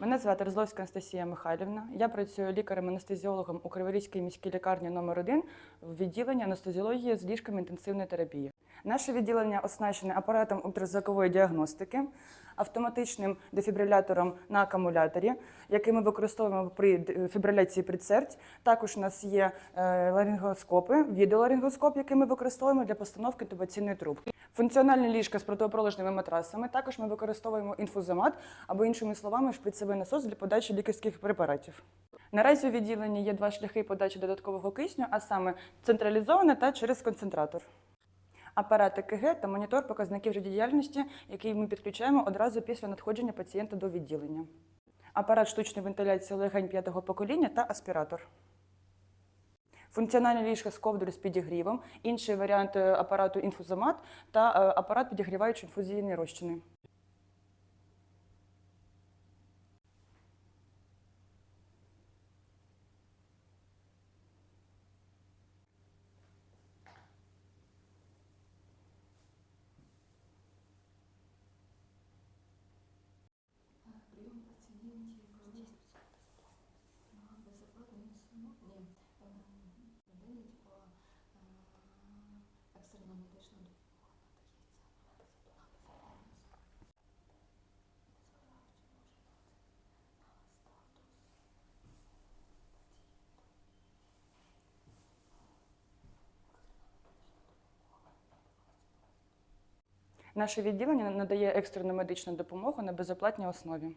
Мене звати Розловська Анастасія Михайлівна. Я працюю лікарем-анестезіологом у Криворізькій міській лікарні номер 1 в відділенні анестезіології з ліжками інтенсивної терапії. Наше відділення оснащене апаратом ультразвукової діагностики, автоматичним дефібрилятором на акумуляторі, який ми використовуємо при фібриляції предсердь. Також у нас є е, ларингоскопи, відеоларингоскоп, який ми використовуємо для постановки тубаційної трубки. Функціональні ліжка з протиопролежними матрасами. Також ми використовуємо інфузомат або іншими словами шприцевий насос для подачі лікарських препаратів. Наразі у відділенні є два шляхи подачі додаткового кисню, а саме централізоване та через концентратор. Апарат ЕКГ та монітор показників життєдіяльності, який ми підключаємо одразу після надходження пацієнта до відділення. Апарат штучної вентиляції легень п'ятого покоління та аспіратор. Функціональне ліжко з ковдрою з підігрівом, інший варіант е, апарату інфузомат та е, апарат підігріваючий інфузійні розчини. Наше відділення надає екстрену медичну допомогу на безоплатній основі.